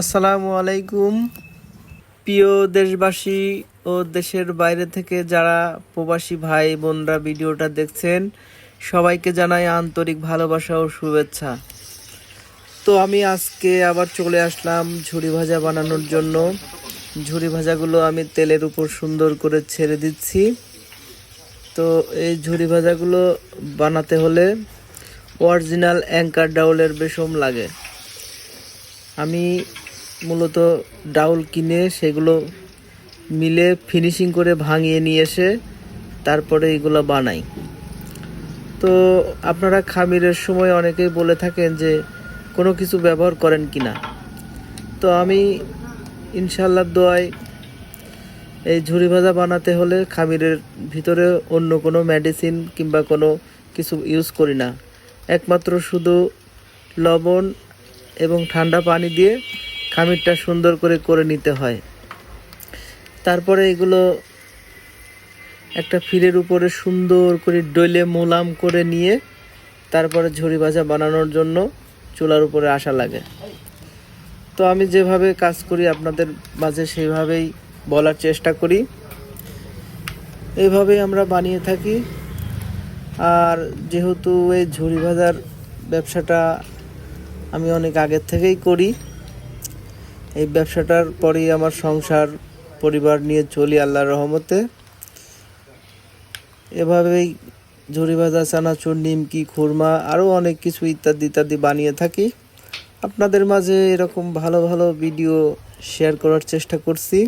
আসসালামু আলাইকুম। প্রিয় দেশবাসী ও দেশের বাইরে থেকে যারা প্রবাসী ভাই বোনরা ভিডিওটা দেখছেন, সবাইকে জানাই আন্তরিক ভালোবাসা ও শুভেচ্ছা। তো আমি আজকে আবার চলে আসলাম ঝুড়ি ভাজা বানানোর জন্য। ঝুড়ি ভাজাগুলো আমি তেলের উপর সুন্দর করে ছেড়ে দিচ্ছি। তো এই ঝুড়ি ভাজাগুলো বানাতে হলে অরিজিনাল অ্যাঙ্কার ডাউলের বেশম লাগে। আমি মূলত ডাউল কিনে সেগুলো মিলে ফিনিশিং করে ভাঙিয়ে নিয়ে এসে তারপরে এগুলো বানাই। তো আপনারা খামিরের সময় অনেকেই বলে থাকেন যে কোনো কিছু ব্যবহার করেন কি না তো আমি ইনশাল্লাহ দোয়ায় এই ঝুরি ভাজা বানাতে হলে খামিরের ভিতরে অন্য কোনো মেডিসিন কিংবা কোনো কিছু ইউজ করি না। একমাত্র শুধু লবণ এবং ঠান্ডা পানি দিয়ে খামিরটা সুন্দর করে করে নিতে হয়। তারপরে এগুলো একটা ফিরের উপরে সুন্দর করে ডলে মোলাম করে নিয়ে তারপরে ঝুড়ি ভাজা বানানোর জন্য চুলার উপরে আসা লাগে। তো আমি যেভাবে কাজ করি আপনাদের মাঝে সেইভাবেই বলার চেষ্টা করি। এইভাবেই আমরা বানিয়ে থাকি। আর যেহেতু এই ঝুড়ি ভাজার ব্যবসাটা আমি অনেক আগের থেকেই করি এই ব্যবসাটার পরেই আমার সংসার, পরিবার নিয়ে চলি আল্লাহর রহমতে। এভাবেই ঝুরি ভাজা চানাচুর, নিমকি, খুরমা, আরও অনেক কিছু ইত্যাদি ইত্যাদি বানিয়ে থাকি। আপনাদের মাঝে এরকম ভালো ভালো ভিডিও শেয়ার করার চেষ্টা করছি।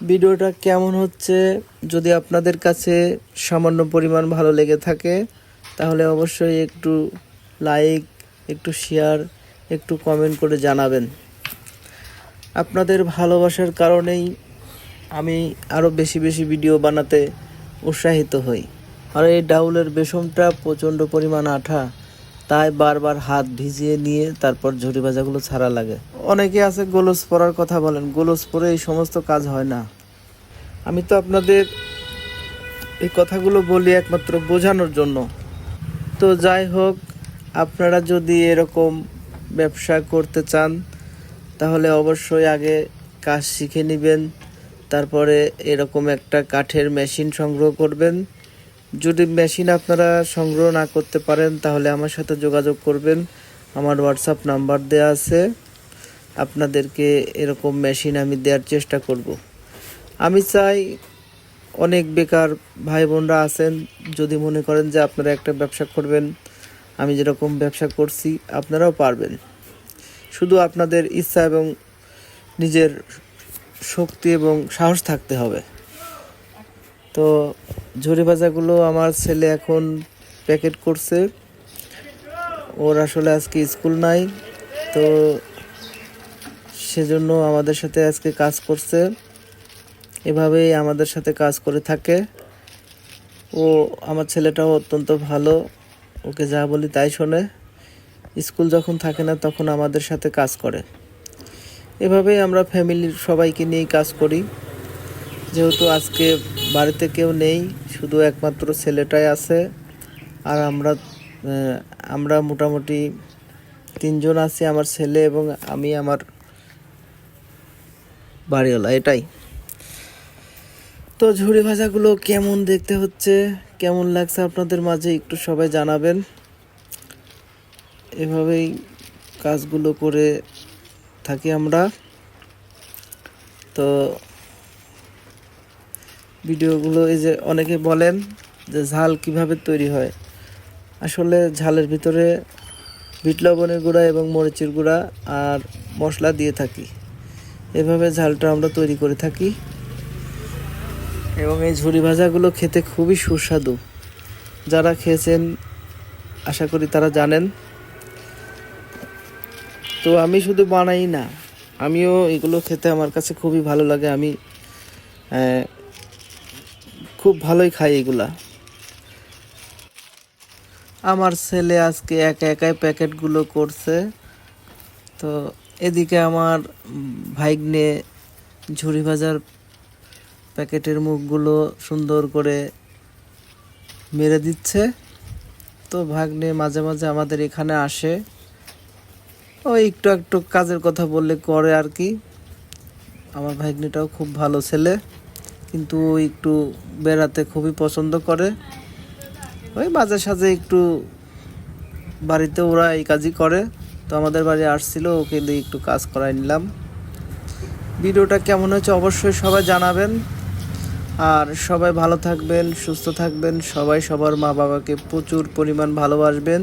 ভিডিওটা কেমন হচ্ছে? যদি আপনাদের কাছে সামান্য পরিমাণ ভালো লেগে থাকে, তাহলে অবশ্যই একটু লাইক একটু শেয়ার একটু কমেন্ট করে জানাবেন। আপনাদের ভালোবাসার কারণেই আমি আরও বেশি বেশি ভিডিও বানাতে উৎসাহিত হই। আর এই ডাউলের বেসমটা প্রচণ্ড পরিমাণ আঠা, তাই বারবার হাত ভিজিয়ে নিয়ে তারপর ঝুড়ি ভাজাগুলো ছাড়া লাগে। অনেকে আছে গোলস পরার কথা বলেন, গোলস পরে এই সমস্ত কাজ হয় না। আমি তো আপনাদের এই কথাগুলো বলি একমাত্র বোঝানোর জন্য। তো যাই হোক, আপনারা যদি এরকম ব্যবসা করতে চান তাহলে অবশ্যই আগে কাজ শিখে নেবেন, তারপরে এরকম একটা কাঠের মেশিন সংগ্রহ করবেন। যদি মেশিন আপনারা সংগ্রহ না করতে পারেন, তাহলে আমার সাথে যোগাযোগ করবেন। আমার হোয়াটসঅ্যাপ নাম্বার দেওয়া আছে। আপনাদেরকে এরকম মেশিন আমি দেওয়ার চেষ্টা করব। আমি চাই অনেক বেকার ভাই বোনরা আছেন, যদি মনে করেন যে আপনারা একটা ব্যবসা করবেন, আমি যেরকম ব্যবসা করছি, আপনারাও পারবেন। শুধু আপনাদের ইচ্ছা এবং নিজের শক্তি এবং সাহস থাকতে হবে। তো ঝুড়ি ভাজাগুলো আমার ছেলে এখন প্যাকেট করছে। ওর আসলে আজকে স্কুল নাই, তো সেজন্য আমাদের সাথে আজকে কাজ করছে। এভাবেই আমাদের সাথে কাজ করে থাকে। ও, আমার ছেলেটাও অত্যন্ত ভালো। ওকে যা বলি তাই শোনে। স্কুল যখন থাকে না, তখন আমাদের সাথে কাজ করে। এভাবেই আমরা ফ্যামিলির সবাইকে নিয়েই কাজ করি। যেহেতু আজকে বাড়িতে কেউ নেই, শুধু একমাত্র ছেলেটাই আছে। আর আমরা আমরা মোটামুটি তিনজন আছি, আমার ছেলে এবং আমি, আমার বাড়িওয়ালা, এটাই। তো ঝুড়ি ভাজাগুলো কেমন দেখতে হচ্ছে? কেমন লাগছে আপনাদের মাঝে? একটু সবাই জানাবেন। এভাবেই কাজগুলো করে থাকি আমরা। তো ভিডিওগুলো এই যে অনেকে বলেন যে ঝাল কীভাবে তৈরি হয়। আসলে ঝালের ভিতরে বিট লবণের গুঁড়া এবং মরিচের গুঁড়া আর মশলা দিয়ে থাকি। এভাবে ঝালটা আমরা তৈরি করে থাকি। এবং এই ঝুরি ভাজাগুলো খেতে খুবই সুস্বাদু। যারা খেয়েছেন, আশা করি তারা জানেন। তো আমি শুধু বানাই না, আমিও এগুলো খেতে আমার কাছে খুবই ভালো লাগে, আমি খুব ভালোই খাই এগুলা। আমার ছেলে আজকে একা একাই প্যাকেটগুলো করছে, তো এদিকে আমার ভাইগনে ঝুরি ভাজার প্যাকেটের মুখগুলো সুন্দর করে মেরে দিচ্ছে, তো ভাগ্নে মাঝে মাঝে আমাদের এখানে আসে। ওই একটু একটু কাজের কথা বললে করে আর কি। আমার ভাগ্নিটাও খুব ভালো ছেলে, কিন্তু একটু বেড়াতে খুবই পছন্দ করে। ওই মাঝে সাঝে একটু বাড়িতে ওরা এই কাজই করে। তো আমাদের বাড়ি আসছিল, ওকে দিয়ে একটু কাজ করাই নিলাম। ভিডিওটা কেমন হয়েছে অবশ্যই সবাই জানাবেন। আর সবাই ভালো থাকবেন, সুস্থ থাকবেন। সবাই সবার মা বাবাকে প্রচুর পরিমাণ ভালোবাসবেন।